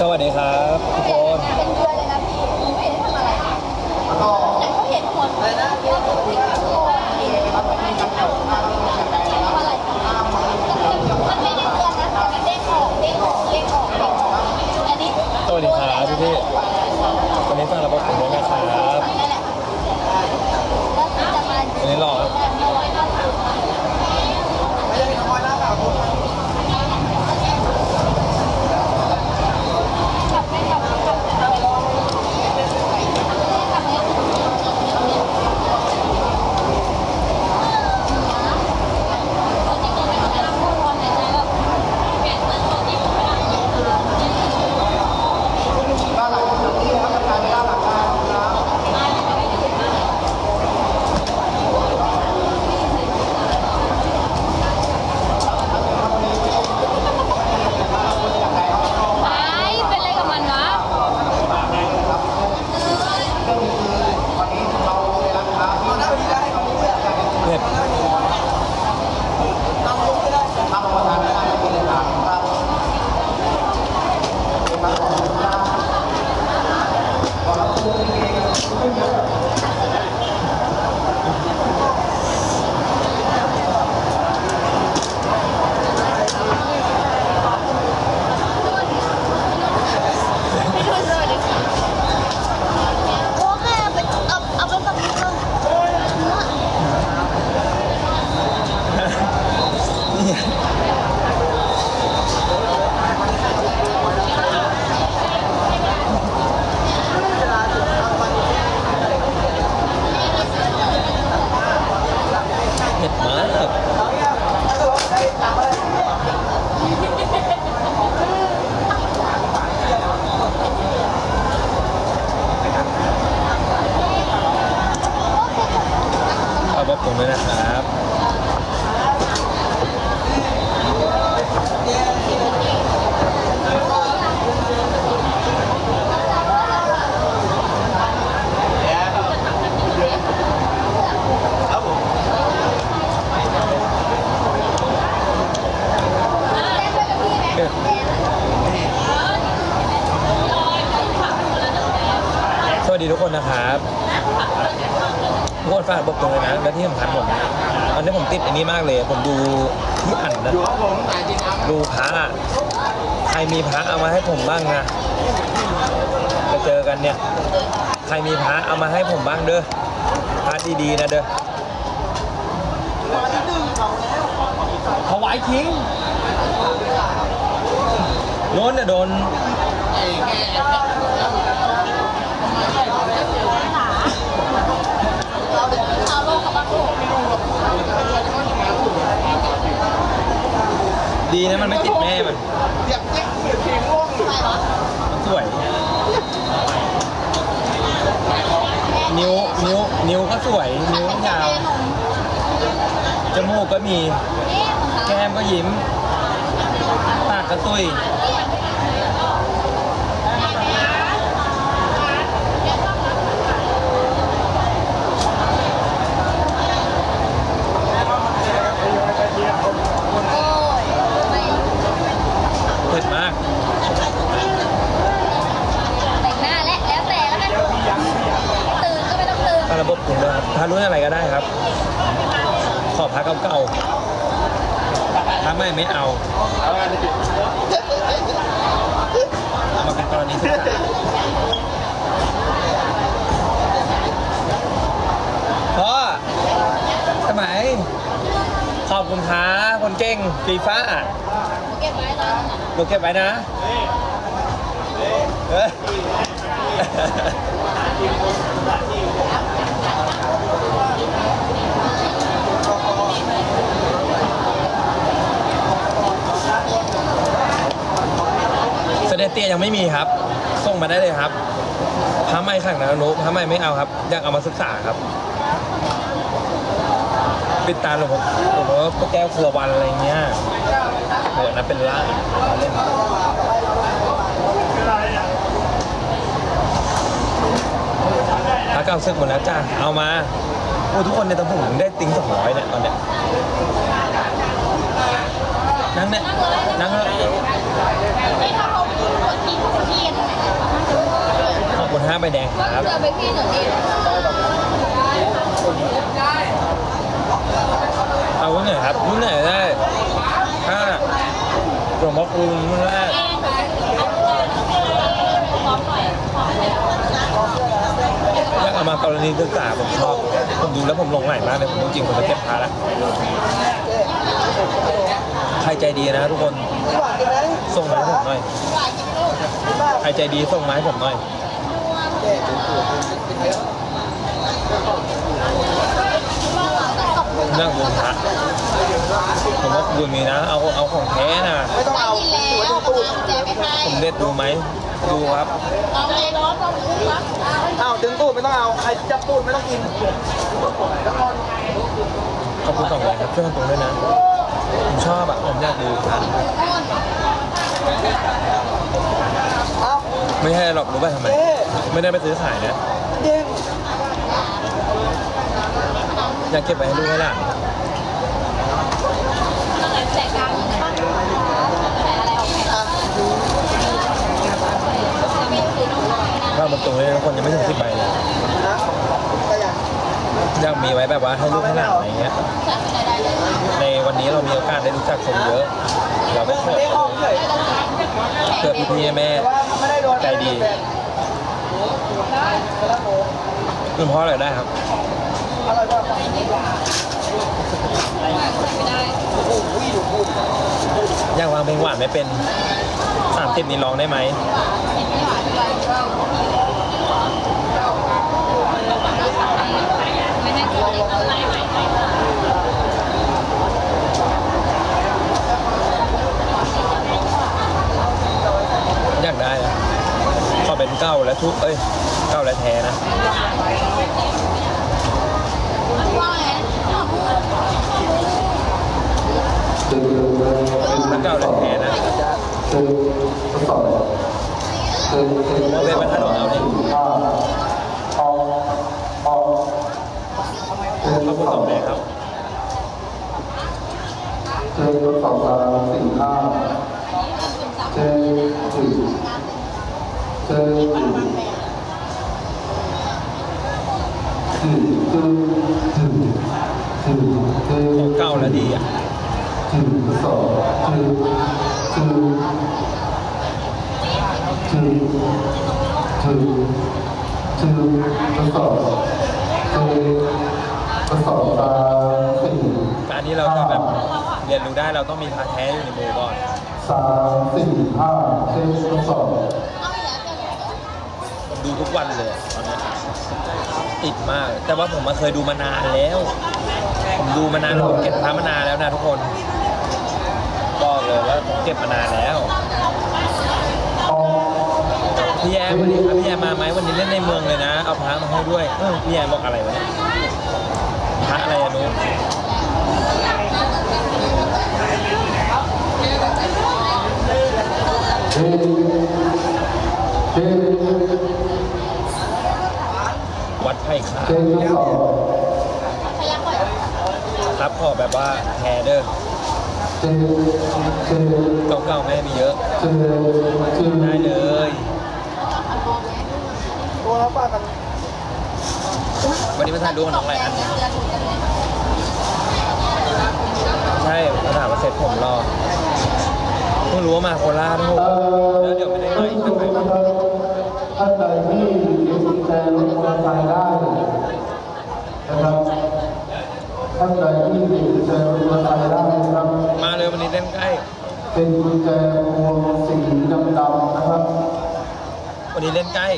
สวัสดีครับทุกคน เป็นเดือนเลยนะพี่หนูไม่เห็นได้ทำอะไรแต่เขาเห็นหมดเลยนะ อะใครมีพระเอามาให้ผมบ้างนะจะเจอกันเนี่ย ใครมีพระเอามาให้ผมบ้างเด้อ พระดีๆนะเด้อถวายทิ้งโน้นเนี่ยโดน เอาลงกับบังโข ดีนะมันไม่ติดแม่มันไปวะมันสวย นิ้วนิ้วนิ้วก็สวย นิ้วยาว จมูกก็มีนี่ของเขาแก้มก็ยิ้ม ปากก็ตุย โอ้ยไม่ เผ็ดมาก แต่งหน้าและแล้วแต่แล้วกันตื่นก็ไม่ ต้องตื่นะครับถ้ารุ่นอะไรก็ได้ครับ ขอบพักเก่าๆถ้าไม่ไม่เอาเอามาเป็นกรณีศึกษาพ่อสมัยขอบคุณค้าคนเก่งฟีฟ้าเก็บไว้นะหนูเก็บไว้นะเอ้ยเสด็จเตี้ ยังไม่มีครับ ส่งมาได้เลยครับพระไม่ขังนะนุพระไม่ไม่เอาครับ อยากเอามาศึกษาครับ ปิดตาหลวงพ่อหลวงพ่อพระแก้วเครือวันอะไรเงี้ยเดี๋ยวนะเป็นล่างเล่นพระเก้าซึกหมดแล้วจ้าเอามาโอ้ทุกคนในตะผมได้ติ้งสองร้อยเนี่ยตอนเนี้ยนั่งเนี่ยนั่งเลยนี่ถ้าเขาพูดคนที่คนที่ ไปแดงครับเจอไปพี่หนูดิเอารุ่นหนครับรุ่นหนได้ถ้าหลวงพ่อคูณรุ่นแรกพร้อมหน่อยพร้อมเอากเอามากรณีศึกษาผมชอบ ผมดูแล้วผมหลงไหลมากเลย ผมจริงผมจะเก็บพาแล้วใครใจดีนะทุกคน ส่งมาให้ผมหน่อย ใครใจดีส่งมาให้ผมหน่อย เรื่องบุญพระผมว่าบุญมีนะ เอาเอาของแท้นะ ไม่ต้องเอาได้ยินแล้วเอาแจไปให้ผมเด็ดดูไหม ดูครับลองเลยร้อนลองคุ้มนะอ้าวดึงตูดไม่ต้องเอา ใครจับตูดไม่ต้องกินขอบคุณสองเลยครับช่วยกันตรงด้วยนะ ผมชอบอะผมอยากดูพระเอ้าไม่ใช่หรอกรู้ป่ะทำไมเอ๊ะ ไม่ได้ไปซื้อขายนะ เด้งอยากเก็บไว้ให้ลูกให้หลานแจกกลางใช่ปะแจกอะไรออกแจกไม่ซื้อน้องๆนะถ้าบนตรงนี้คนยังไม่ถึงสิบใบเลยนะก็อย่างอยากมีไว้แบบว่าให้ลูกให้หลานอะไรเงี้ยแจกไม่ได้เลยในวันนี้เรามีโอกาสได้รู้จักคนเยอะ เราก็ขอเด้งออกเฉยเกิดพี่ๆแม่แต่ว่าไม่ได้โดนใจดี คุณพ่ออะไรได้ครับอร่อยป่ะไม่ได้โอ้โหดูพูดอยากวางเพลงหวานไม่เป็นสามสิบนี้ร้องได้ไหม เห็นไม่หวานด้วยไม่ให้ตัวเล็กอะไรใหม่ อยากได้นะขอ เป็นเก้าและทุกเอ้ยเก้าและแท้นะว่าไงถ้าเก้าและแท้นะผมว่าเป็นบรรทัดของเราเนี่ยขอบคุณสองแบบครับเจอสองสามสี่ห้าเจอถึ งเจอถึงถึงถึงถึงถึงของเก้าและดีอะถึงสองถึงถึงถึงถึงถึงสองเจอสองสาสี่การที่เราจะแบบเรียนรู้ได้เราต้องมีพาแท้อยู่ในมือก่อนสามสี่ห้าเจ็ดสอง เอาอีกแล้วเจอ ผม ดูทุกวันเลยตอนนี้ติดมาก แต่ว่าผมมาเคยดูมานานแล้ว ผมดูมานานผมเก็บพระมานานแล้วนะทุกคนบอกเลยว่าผมเก็บมานานแล้วพี่แยมวันนี้ครับพี่แยมมาไหมวันนี้เล่นในเมืองเลยนะ เอาพระมาให้ด้วยเออพี่แยมบอกอะไรวะเนี่ยพระอะไรอะนุ๊กเวัดไผ่ขาเจ็ดสองพยักก่อนครับขอแบบว่าแทเดอร์เจ็ดเจ็ดเก่าๆแม่มีเยอะเจ็ดเจ็ดได้เลยตัวแล้วป้ากันวันนี้มาถ่ายรูปกับน้องไรอันใช่มาถามว่าเสร็จผมรอเพิ่งรู้ว่ามาโคราชโอ้โหเอ่อแล้วเดี๋ยวไม่ได้ไปอีกทุตั้กงคไหนนนะครับท่านใดที่มีกุ ญแจรถมอเตอร์ไซค์ได้นะครับท่านใดที่มีกุญแจรถมอเตอร์ไซค์ได้นะครับ มาเลยวันนี้เล่นใกล้ เป็นกุญแจพวงสีดำๆนะครับ วันนี้เล่นใกล้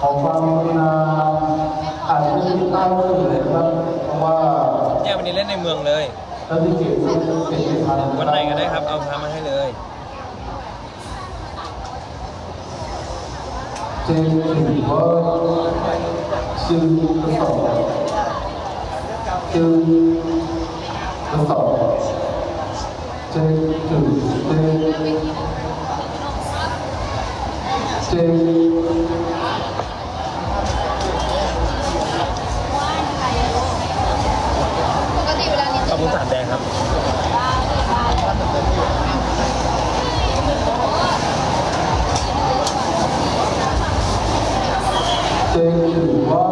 ขอความกรุณาอาจจะไม่ได้ตั้งชื่อเลยนะครับเพราะว่าแย่วันนี้เล่นในเมืองเลยเราที่เก็บเก็บไม่ทันวันไหนก็ได้ครับ เอาพามาให้เลย เจนถือว่าชื่อกระสอบชื่อกระสอบเจนถือเจนเจน ปกติเวลานี้ ขอบคุณสามแดงครับ เช็คถึงว่า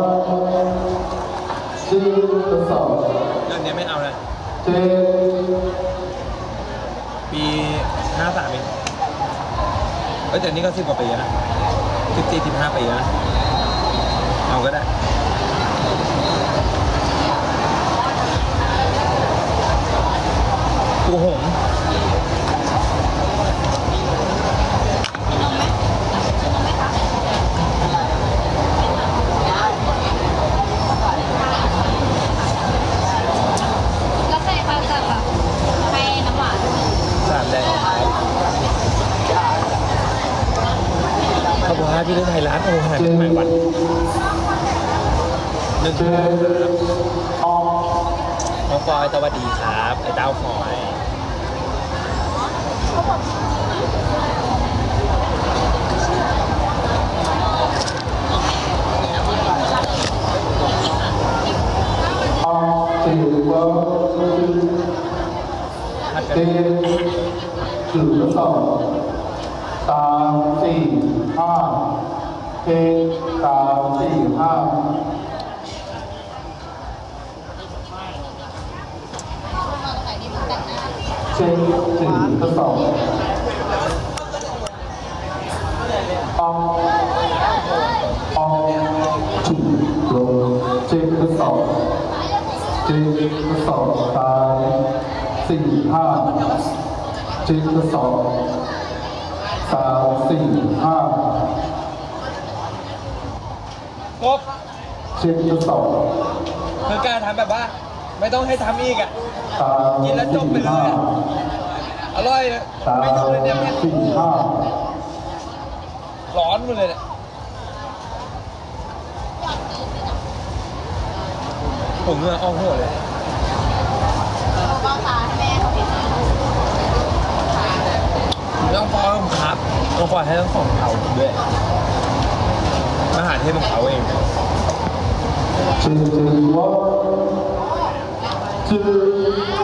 ชื่อทดสอบเรื่องนี้ไม่เอานะเช็คปีห้าสามเองเอ้ยแต่นี่ก็สิบกว่าปีแล้วนะสิบสี่สิบห้าปีแล้วนะเอาก็ได้ กูหงส์ แล้วใครเขาจะแบบให้น้ำหวาน สามแดงขบวนพี่เรื่องไทยร้านโอ้โหหายไปไหนวันหนึ่ง เช็คออก น้อง ฟอยสวัสดีครับไอ้เต้าฟอยออกถึงว่าพัดกันเช็ดสอบสามสี่ห้าเช็คสามสี่ห้า เช็คถึงทดสอบออกออกถึงลงเช็คทดสอบเช็คทดสอบสามสี่ห้าเช็คทดสอบสามสี่ห้าครบเช็คทดสอบคือการทำแบบว่า ไม่ต้องให้ทำอีกอะสามกินแล้วจบไปเลยอะอร่อยนะสามไม่หยุดเลยเนี่ยแม่สี่ห้าร้อนหมดเลยเนี่ยผมเหงื่อออกหัวเลยบ้างตาให้แม่เขาเห็นนะต้องฟอยผมครับต้องฟอยให้ทั้งสองเขาผมด้วยมหาเทพของเขาเองชื่อ ชื่อว่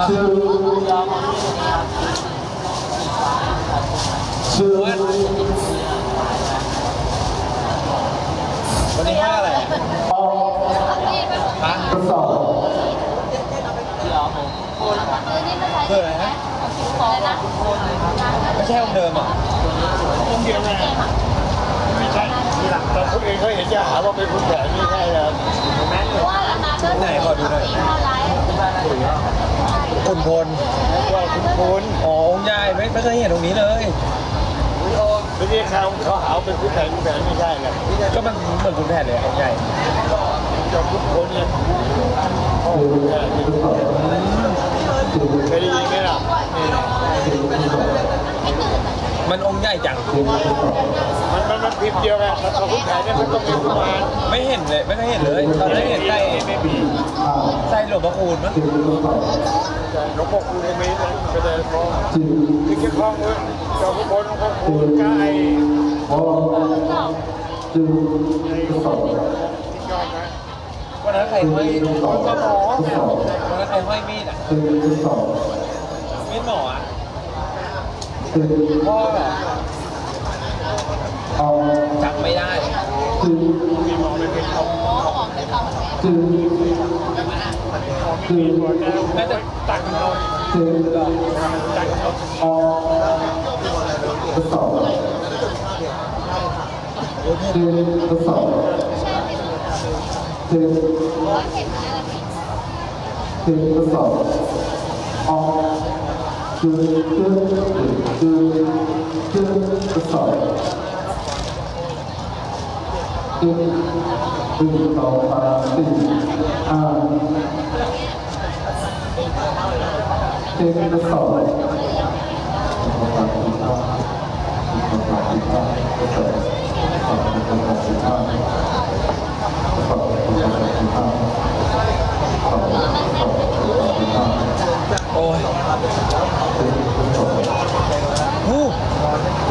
าชื่อแล้วชื่อชื่อวันนี้ว่าอะไรอะออกฮะทดสอบเออนี่มันใช้เพื่ออะไรฮะอะไรนะไม่ใช่องค์เดิมอะองค์เดียวไงไม่ ใช่ทีหลังตอนคนอื่นเขาเห็นจะหาว่าเป็นคุณแผนไม่ใช่แล้วว่าอันนั้นก็ไหนขอดูหน่อยข้าวไลฟ์คุณพลว่าคุณคุณอ๋อองค์ใหญ่ไม่ไม่เคยเห็นตรงนี้เลย ไม่ใช่เขาเขาหาว่าเป็นคุณแผนคุณแผนไม่ใช่แหละก็มันเหมือนคุณแผนเลยองค์ใหญ่จอมคุณคุณเนี่ยชื่อทดสอบชื่อเคยได้ยินไหมล่ะ มันองค์ใหญ่จัง มันมันมันพิมพ์เดียวกันแต่คุณแผนเนี่ยมันต้องเป็นประมาณไม่เห็นเลย ไม่เคยเห็นเลย ตอนแรกเห็นใส่ไม่มีใส่หลวงพระคูณมั้งหลวงพ่อคุณมีนะก็ได้มองคือแค่คล้องเว้ยจอมคุณหลวงพ่อคุณก็ไอ้ไอ้ที่ยอดนะวันนั้นใครห้อยชื่อทดสอวันนั้นใครห้อยมีดอะมีดหมออะ ชื่อพ่อเอออกจำไม่ได้ชื่อมีหมอไม่เป็นเขาของเป็นของแม่ชื่อชื่อน่าจะตังค์เราชื่อตังค์เขาออกทดสอบชื่อทดสอบชื่อชื่อทดสอบออกชื่อชื่อชื่อชื่อทดสอบชื่อหนึ่งสองสา โอ้ยฮู้ น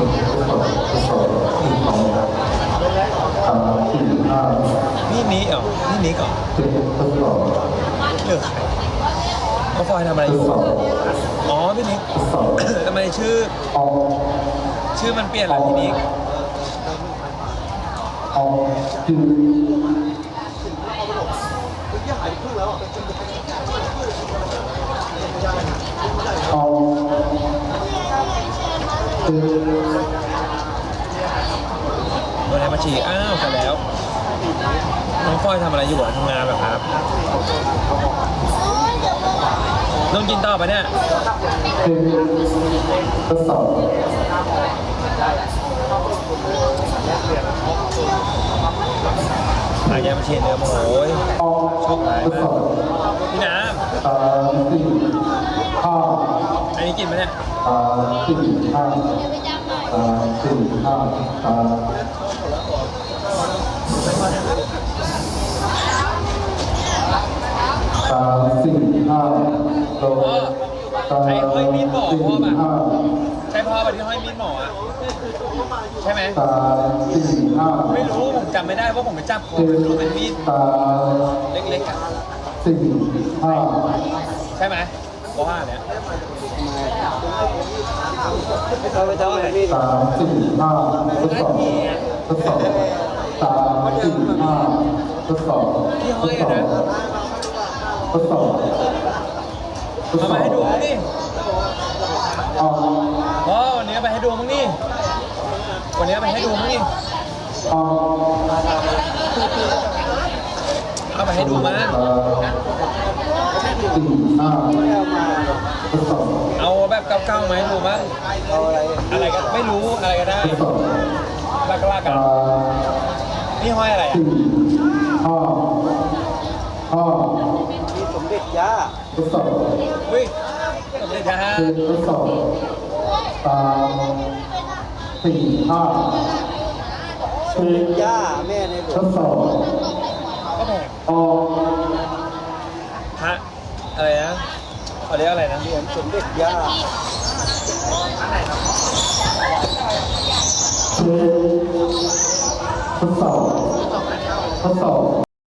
ี่นี้เหรอนี่นี้ก่อนเหลือใครน้องฟอยทำอะไรทอดยู่สอบอ๋อพี่นิกทดสอบทำไมชื่อออกชื่อมันเปลี่ยนเหรอพี่นิกออกจืดออกจืด โดนแอปมาฉีอ้าวกันแล้ว น้องฟอยทำอะไรอยู่อะทำงานแบบครับต้องกินต่อปะเนี่ยทดสอบ หายามาฉีดเนื้อมาโอ้ยออกทดสอบพี่น้สามสี่ห้าำอันนี้กินปะเนี่ยสามสี่ห้าเดี๋ยวไปจับหน่อยสามสี่ห้าสามสามสี่ห้าโลสามสี่ห้าใช่พ่อปะที่ห้อยมีดหมออะ ใช่ไหมสามสี่ห้าไม่รู้ผมจำไม่ได้ว่าผมไปจับคอเจ็มันดรู้เป็นมีดสามเล็กๆอะสี่ห้าใช่ไหมว่าเนี่ยสามสี่ห้าทดสอบทดสอบสามสี่ห้าทดสอบที่ทห้อดยสอะอบนะทดสอบทดเอาสอมาบให้ดูมั้งนี่ออกพ่อวันนี้เอาไปให้ดูมั้งนี่ วันนี้เอาไปให้ดูมั้งนี่ออกเอาไปให้ดูมั้งเอ่อสี่ห้าทดสอบเอาแบบเก่าๆมาให้ดูมั้งอะไรก็ไม่รู้อะไรก็ได้ทดสอบลากลากๆกัเอ่นอนี่ห้อยอะไรอะสี่ห้าห้าสมเด็จย่าทดสอบอุ้ยสมเด็จนะฮะเจ็ดทดสอบสาม สี่ห้าสมเด็จย่าแม่ในหลทวงดสอบก็แพงออกพระอะไรนะเขาเรียกอะไรนะเหรียญสมเด็จย่าเจ็ดทดสอบทดสอบ